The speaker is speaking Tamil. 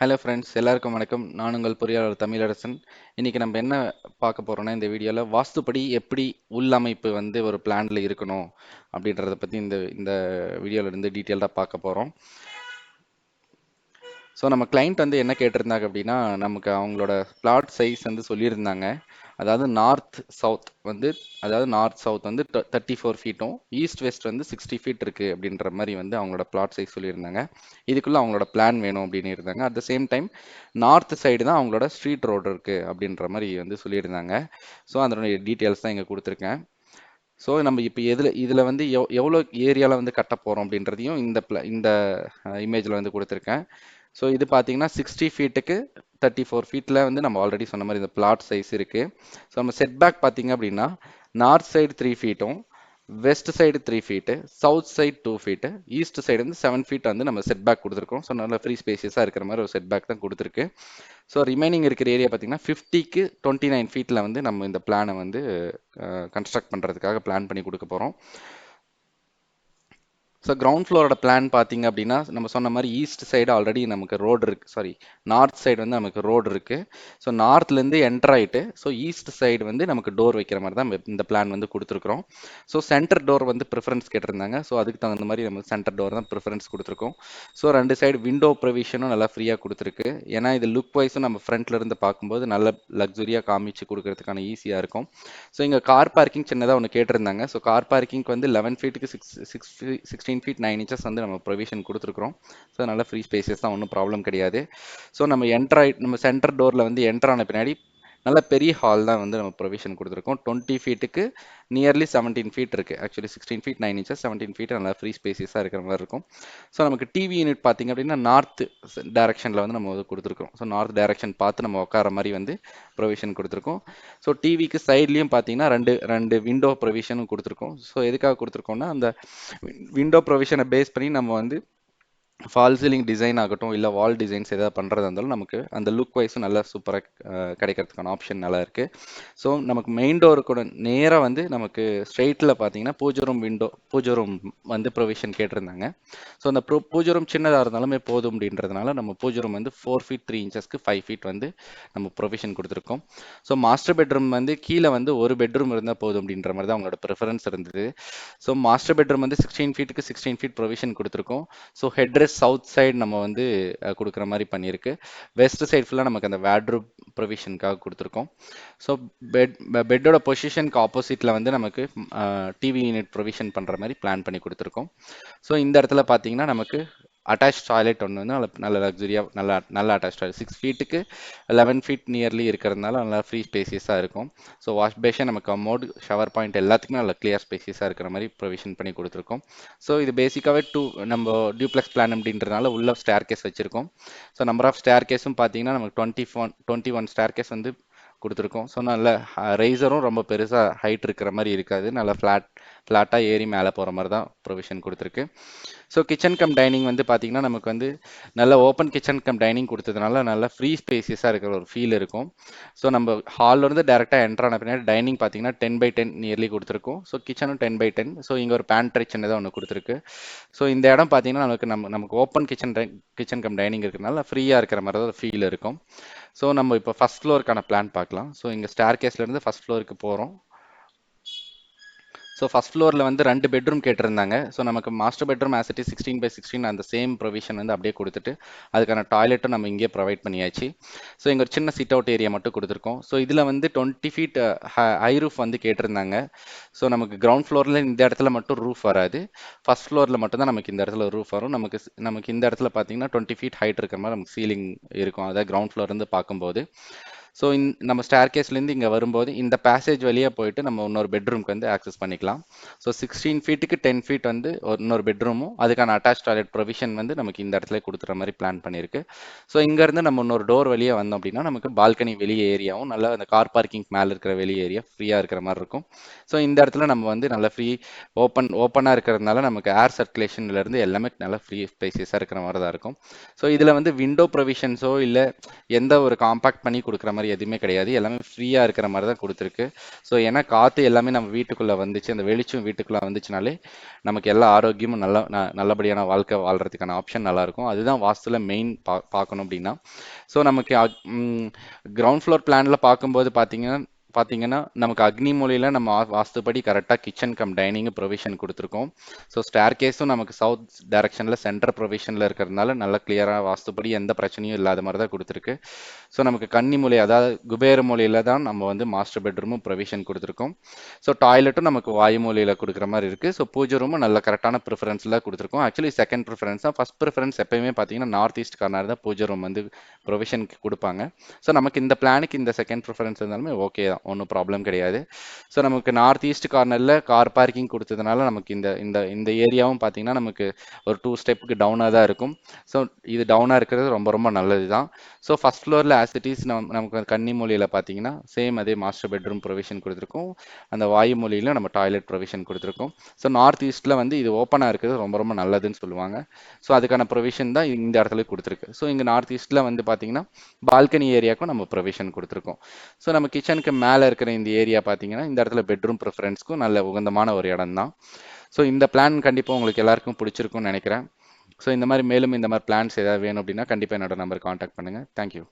ஹலோ ஃப்ரெண்ட்ஸ் எல்லாருக்கும் வணக்கம். நான் உங்கள் பொறியாளர் தமிழரசன். இன்னைக்கு நம்ம என்ன பார்க்க போகிறோன்னா இந்த வீடியோவில் வாஸ்துப்படி எப்படி உள்ளமைப்பு வந்து ஒரு பிளானில் இருக்கணும் அப்படின்றத பற்றி இந்த இந்த வீடியோவிலேருந்து டீட்டெயில்டாக பார்க்க போகிறோம் ஸோ நம்ம கிளைண்ட் வந்து என்ன கேட்டிருந்தாங்க அப்படின்னா நமக்கு அவங்களோட பிளாட் சைஸ் வந்து சொல்லியிருந்தாங்க. அதாவது நார்த் சவுத் வந்து அதாவது நார்த் சவுத் வந்து தேர்ட்டி ஃபோர் ஃபீட்டும் ஈஸ்ட் வெஸ்ட் வந்து சிக்ஸ்டி ஃபீட் இருக்குது அப்படின்ற மாதிரி வந்து அவங்களோட பிளாட் சைஸ் சொல்லியிருந்தாங்க. இதுக்குள்ளே அவங்களோட பிளான் வேணும் அப்படின்னு இருந்தாங்க. At the same time north side தான் அவங்களோட ஸ்ட்ரீட் ரோடு இருக்குது அப்படின்ற மாதிரி வந்து சொல்லியிருந்தாங்க. ஸோ அதனுடைய டீட்டெயில்ஸ் தான் இங்கே கொடுத்துருக்கேன். ஸோ நம்ம இப்போ எதில் இதில் வந்து எவ் எவ்வளோ ஏரியாவில் வந்து கட்ட போகிறோம் அப்படின்றதையும் இந்த ப்ள இந்த இமேஜில் வந்து கொடுத்துருக்கேன். ஸோ இது பார்த்தீங்கன்னா சிக்ஸ்டி ஃபீட்டுக்கு தேர்ட்டி ஃபோர் ஃபீட்டில் வந்து நம்ம ஆல்ரெடி சொன்ன மாதிரி இந்த பிளாட் சைஸ் இருக்குது ஸோ நம்ம செட் பேக் பார்த்தீங்க அப்படின்னா north side three ஃபீட்டும் west side three feet south side two feet east side வந்து செவன் ஃபீட் வந்து நம்ம செட் பேக் கொடுத்துருக்கோம் ஸோ நல்ல ஃப்ரீ ஸ்பேசியஸாக இருக்கிற மாதிரி ஒரு செட் பேக் தான் கொடுத்துருக்கு. ஸோ ரிமைனிங் இருக்கிற ஏரியா பார்த்தீங்கன்னா ஃபிஃப்டிக்கு டுவெண்ட்டி நைன் ஃபீட்டில் வந்து நம்ம இந்த பிளானை வந்து கன்ஸ்ட்ரக்ட் பண்ணுறதுக்காக பிளான் பண்ணி கொடுக்க போகிறோம் ஸோ கிரவுண்ட் ஃப்ளோரோட பிளான் பார்த்தீங்க அப்படின்னா நம்ம சொன்ன மாதிரி ஈஸ்ட் சைடு ஆல்ரெடி நமக்கு ரோடு இருக்குது சாரி நார்த் சைடு வந்து நமக்கு ரோடு இருக்குது ஸோ நார்த்லேருந்து என்டர் ஆகிட்டு ஸோ ஈஸ்ட் சைடு வந்து நமக்கு டோர் வைக்கிற மாதிரி தான் இந்த பிளான் வந்து கொடுத்துருக்குறோம். ஸோ சென்டர் டோர் வந்து ப்ரிஃபரன்ஸ் கேட்டிருந்தாங்க. ஸோ அதுக்கு தகுந்த மாதிரி நம்ம சென்டர் டோர் தான் ப்ரிஃபரன்ஸ் கொடுத்துருக்கோம். ஸோ ரெண்டு சைடு விண்டோ ப்ரொவிஷனும் நல்லா ஃப்ரீயாக கொடுத்துருக்கு. ஏன்னா இது லுக் வைஸும் நம்ம ஃப்ரண்ட்ல இருந்து பார்க்கும்போது நல்ல லக்ஸுரியாக காமிச்சு கொடுக்கறதுக்கான ஈஸியாக இருக்கும். ஸோ இங்கே கார் பார்க்கிங் சின்னதாக ஒன்று கேட்டிருந்தாங்க. ஸோ கார் பார்க்கிங்க்கு வந்து eleven ஃபீட்டுக்கு six six sixteen feet nine inches வந்து நம்ம ப்ரொவிஷன் கொடுத்துருக்குறோம். ஸோ நல்ல ஃப்ரீ ஸ்பேசஸ் தான் ஒன்றும் ப்ராப்ளம் கிடையாது. ஸோ நம்ம என்ட்ராய்ட் நம்ம சென்டர் டோரில் வந்து என்ட்ரான பின்னாடி நல்ல பெரிய ஹால் தான் வந்து நம்ம ப்ரொவிஷன் கொடுத்துருக்கோம். டுவெண்ட்டி ஃபீட்டுக்கு நியர்லி செவன்டீன் ஃபீட் இருக்குது actually sixteen feet nine inches seventeen feet நல்லா ஃப்ரீ ஸ்பேசஸாக இருக்கிற மாதிரி இருக்கும். ஸோ நமக்கு டிவி யூனிட் பார்த்திங்க அப்படின்னா நார்த் டேரக்ஷனில் வந்து நம்ம வந்து கொடுத்துருக்கோம் ஸோ நார்த் டேரக்ஷன் பார்த்து நம்ம உட்கார மாதிரி வந்து ப்ரொவிஷன் கொடுத்துருக்கோம். ஸோ டிவிக்கு சைட்லேயும் பார்த்தீங்கன்னா ரெண்டு ரெண்டு விண்டோ ப்ரொவிஷனும் கொடுத்துருக்கோம். ஸோ எதுக்காக கொடுத்துருக்கோம்னா அந்த விண்டோ ப்ரொவிஷனை பேஸ் பண்ணி நம்ம வந்து ஃபால் சீலிங் டிசைன் ஆகட்டும் இல்லை வால் டிசைன்ஸ் எதாவது பண்ணுறதா இருந்தாலும் நமக்கு அந்த லுக் வைஸும் நல்லா சூப்பராக கிடைக்கிறதுக்கான ஆப்ஷன் நல்லா இருக்குது ஸோ நமக்கு மெயின் டோர் கூட நேராக வந்து நமக்கு ஸ்ட்ரெயிட்டில் பார்த்தீங்கன்னா பூஜை ரூம் விண்டோ பூஜை ரூம் வந்து ப்ரொவிஷன் கேட்டிருந்தாங்க. ஸோ அந்த ப்ரோ பூஜை ரூம் சின்னதாக இருந்தாலுமே போதும் அப்படின்றதுனால நம்ம பூஜை ரூம் வந்து ஃபோர் ஃபீட் த்ரீ இன்ச்சஸ்க்கு ஃபைவ் ஃபீட் வந்து நம்ம ப்ரொவிஷன் கொடுத்துருக்கோம். ஸோ மாஸ்டர் பெட்ரூம் வந்து கீழே வந்து ஒரு பெட்ரூம் இருந்தால் போதும் அப்படின்ற மாதிரி தான் அவங்களோட ப்ரிஃபரன்ஸ் இருந்தது. ஸோ மாஸ்டர் பெட்ரூம் வந்து சிக்ஸ்டீன் ஃபீட்டுக்கு சிக்ஸ்டீன் ஃபீட் ப்ரொவிஷன் கொடுத்துருக்கோம். ஸோ ஹெட்ரெஸ் சவுத் சைடு நம்ம வந்து கொடுக்குற மாதிரி பண்ணியிருக்கு. வெஸ்ட் சைடு ஃபுல்லாக நமக்கு அந்த வேட்ரூப் ப்ரொவிஷனுக்காக கொடுத்துருக்கோம். ஸோ பெட் பெட்டோட பொசிஷனுக்கு ஆப்போசிட்டில் வந்து நமக்கு டிவி யூனிட் ப்ரொவிஷன் பண்ணுற மாதிரி பிளான் பண்ணி கொடுத்துருக்கோம். ஸோ இந்த இடத்துல பார்த்தீங்கன்னா நமக்கு அட்டாச் டாய்லெட் ஒன்று வந்து நல்ல நல்ல லக்ஸுரியாக நல்லா நல்ல அட்டாச் டாய்லெட் சிக்ஸ் ஃபீட்டுக்கு லெவன் ஃபீட் நியர்லி இருக்கிறதுனால நல்லா ஃப்ரீ ஸ்பேசியஸாக இருக்கும். ஸோ வாஷ் பேஷன் நமக்கு அமௌண்ட் ஷவர் பாயிண்ட் எல்லாத்துக்குமே நல்ல கிளியர் ஸ்பேசியஸாக இருக்கிற மாதிரி ப்ரொவிஷன் பண்ணி கொடுத்துருக்கோம். ஸோ இது பேசிக்காகவே டூ நம்ம டியூப்ளெக்ஸ் பிளான் அப்படின்றதுனால உள்ள ஸ்டேர் கேஸ் வச்சுருக்கோம். ஸோ நம்பர் ஆஃப் ஸ்டேர் கேஸும் பார்த்தீங்கன்னா நமக்கு twenty one twenty one stair case வந்து கொடுத்துருக்கோம். ஸோ நல்ல ரைசரும் ரொம்ப பெருசாக ஹைட் இருக்கிற மாதிரி இருக்காது. நல்லா ஃப்ளாட் ஃப்ளாட்டாக ஏறி மேலே போகிற மாதிரி தான் ப்ரொவிஷன் கொடுத்துருக்கு. ஸோ கிச்சன் கம் டைனிங் வந்து பார்த்திங்கன்னா நமக்கு வந்து நல்ல ஓப்பன் கிச்சன் கம் டைனிங் கொடுத்ததுனால நல்ல ஃப்ரீ ஸ்பேசியஸாக இருக்கிற ஒரு ஃபீல் இருக்கும். ஸோ நம்ம ஹால்லேருந்து டேரெக்டாக என்ட்ரு ஆன பின்னாடி டைனிங் பார்த்தீங்கன்னா டென் பை டென் நியர்லி கொடுத்துருக்கோம். ஸோ கிச்சனும் டென் பை டென் ஸோ இங்கே ஒரு பேண்ட்ரி சின்னதாக ஒன்று கொடுத்துருக்கு. ஸோ இந்த இடம் பார்த்தீங்கன்னா நமக்கு நம்ம நமக்கு open kitchen kitchen cum dining இருக்கிறதுனால ஃப்ரீயாக இருக்கிற மாதிரி தான் ஃபீல் இருக்கும். ஸோ நம்ம இப்போ ஃபஸ்ட் ஃப்ளோருக்கான பிளான் பார்க்கலாம். ஸோ இங்கே ஸ்டார் கேஸ்லேருந்து ஃபஸ்ட் ஃப்ளோருக்கு போகிறோம் ஸோ ஃபஸ்ட் ஃப்ளோரில் வந்து ரெண்டு பெட்ரூம் கேட்டிருந்தாங்க. ஸோ நமக்கு மாஸ்டர் பெட்ரூம் ஆசிட்டி சிக்ஸ்டீன் பை சிக்ஸ்டீன் அந்த சேம் ப்ரொவிஷன் வந்து அப்படியே கொடுத்துட்டு அதுக்கான டாய்லெட்டும் நம்ம இங்கே ப்ரொவைட் பண்ணியாச்சு. ஸோ இங்கே ஒரு சின்ன சிட் அவுட் ஏரியா மட்டும் கொடுத்துருக்கோம். ஸோ இதில் வந்து டுவெண்ட்டி ஃபீட் ஹை ரூஃப் வந்து கேட்டிருந்தாங்க. ஸோ நமக்கு கிரவுண்ட் ஃப்ளோரில் இந்த இடத்துல மட்டும் ரூஃப் வராது. ஃபஸ்ட் ஃப்ளோரில் மட்டும் தான் நமக்கு இந்த இடத்துல ரூஃப் வரும். நமக்கு நமக்கு இந்த இடத்துல பார்த்தீங்கன்னா டுவெண்ட்டி ஃபீட் ஹைட் இருக்கிற மாதிரி நமக்கு சீலிங் இருக்கும். அதாவது கிரவுண்ட் ஃப்ளோர்லேருந்து பார்க்கும்போது. ஸோ இந் நம்ம ஸ்டேர் கேஸ்லேருந்து இங்கே வரும்போது இந்த பேசேஜ் வழியாக போயிட்டு நம்ம இன்னொரு பெட்ரூம்க்கு வந்து ஆக்சஸ் பண்ணிக்கலாம். ஸோ சிக்ஸ்டீன் ஃபீட்டுக்கு டென் ஃபீட் வந்து ஒரு இன்னொரு பெட்ரூமும் அதுக்கான அட்டாச் டாய்லெட் ப்ரொவிஷன் வந்து நமக்கு இந்த இடத்துல கொடுத்துற மாதிரி பிளான் பண்ணியிருக்கு. ஸோ இங்கேருந்து நம்ம இன்னொரு டோர் வெளியே வந்தோம் அப்படின்னா நமக்கு பால்கனி வெளியே ஏரியாவும் நல்லா அந்த கார் பார்க்கிங் மேலே இருக்கிற வெளியே ஏரியா ஃப்ரீயாக இருக்கிற மாதிரி இருக்கும். ஸோ இந்த இடத்துல நம்ம வந்து நல்லா ஃப்ரீ ஓப்பன் ஓப்பனாக இருக்கிறதுனால நமக்கு ஏர் சர்க்குலேஷன்லேருந்து எல்லாமே நல்லா ஃப்ரீ ஸ்பேசியஸாக இருக்கிற மாதிரி தான் இருக்கும். ஸோ இதில் வந்து விண்டோ ப்ரொவிஷன்ஸோ இல்லை எந்த ஒரு காம்பாக்ட் பண்ணி கொடுக்குற மாதிரி மாதிரி எதுவுமே கிடையாது. எல்லாமே ஃப்ரீயாக இருக்கிற மாதிரி தான் கொடுத்துருக்கு. ஸோ ஏன்னா காற்று எல்லாமே நம்ம வீட்டுக்குள்ளே வந்துச்சு. அந்த வெளிச்சம் வீட்டுக்குள்ளே வந்துச்சுனாலே நமக்கு எல்லா ஆரோக்கியமும் நல்ல ந- நல்லபடியான வாழ்க்கை வாழ்றதுக்கான ஆப்ஷன் நல்லாயிருக்கும். அதுதான் வாஸ்துவில் மெயின் பா பார்க்கணும் அப்படின்னா. ஸோ நமக்கு கிரவுண்ட் ஃப்ளோர் பிளானில் பார்க்கும்போது பார்த்தீங்கன்னா பார்த்தீங்கன்னா நமக்கு அக்னி மூலையில் நம்ம வாஸ்துப்படி கரெக்டாக கிச்சன் கம் டைனிங் ப்ரொவிஷன் கொடுத்துருக்கோம். ஸோ ஸ்டேர் கேஸும் நமக்கு சவுத் டைரக்ஷனில் சென்டர் ப்ரொவிஷனில் இருக்கிறதுனால நல்ல கிளியராக வாஸ்துப்படி எந்த பிரச்சனையும் இல்லாத மாதிரி தான் கொடுத்துருக்கு. ஸோ நமக்கு கன்னி மூலை அதாவது குபேர மூலையில் தான் நம்ம வந்து மாஸ்டர் பெட்ரூமும் ப்ரொவிஷன் கொடுத்துருக்கோம். ஸோ டாய்லெட்டும் நமக்கு வாயு மூலையில் கொடுக்குற மாதிரி இருக்குது ஸோ பூஜை ரூமும் நல்ல கரெக்டான ப்ரிஃபரன்ஸில் கொடுத்துருக்கோம். ஆக்சுவலி செகண்ட் ப்ரிஃபரன்ஸ் தான். ஃபஸ்ட் ப்ரிஃபரன்ஸ் எப்பயுமே பார்த்தீங்கன்னா நார்த் ஈஸ்ட் கார்னர் தான் பூஜை ரூம் வந்து ப்ரொவிஷனுக்கு கொடுப்பாங்க. ஸோ நமக்கு இந்த பிளானுக்கு இந்த செகண்ட் ப்ரிஃபரன்ஸ் இருந்தாலுமே ஓகே தான். ஒன்றும் ப்ராப்ளம் கிடையாது. ஸோ நமக்கு நார்த் ஈஸ்ட் கார்னரில் கார் பார்க்கிங் கொடுத்ததுனால நமக்கு இந்த இந்த இந்த ஏரியாவும் பார்த்தீங்கன்னா நமக்கு ஒரு டூ ஸ்டெப்புக்கு டவுனாக தான் இருக்கும். ஸோ இது டவுனாக இருக்கிறது ரொம்ப ரொம்ப நல்லது தான் ஸோ ஃபஸ்ட் ஃப்ளோரில் ஆசிட்டிஸ் நம் நமக்கு கன்னி மூலையில் பார்த்தீங்கன்னா சேம் அதே மாஸ்டர் பெட்ரூம் ப்ரொவிஷன் கொடுத்துருக்கோம். அந்த வாயு மொழியிலும் நம்ம டாய்லெட் ப்ரொவிஷன் கொடுத்துருக்கோம். ஸோ நார்த் ஈஸ்ட்டில் வந்து இது ஓப்பனாக இருக்கிறது ரொம்ப ரொம்ப நல்லதுன்னு சொல்லுவாங்க. ஸோ அதுக்கான ப்ரொவிஷன் தான் இந்த இடத்துல கொடுத்துருக்கு. ஸோ இங்கே நார்த் ஈஸ்ட்டில் வந்து பார்த்தீங்கன்னா பால்கனி ஏரியாவுக்கும் நம்ம ப்ரொவிஷன் கொடுத்துருக்கோம். ஸோ நம்ம கிச்சனுக்கு மே மேலே இருக்கிற இந்த ஏரியா பார்த்தீங்கன்னா இந்த இடத்துல பெட்ரூம் ப்ரிஃபரன்ஸ்க்கும் நல்ல உகந்தமான ஒரு இடம் தான் ஸோ இந்த பிளான் கண்டிப்பாக உங்களுக்கு எல்லாருக்கும் பிடிச்சிருக்கும்னு நினைக்கிறேன். ஸோ இந்த மாதிரி மேலும் இந்த மாதிரி பிளான்ஸ் ஏதாவது வேணும் அப்படின்னா கண்டிப்பாக என்னோட நம்பர் காண்டாக்ட் பண்ணுங்கள் தேங்க்யூ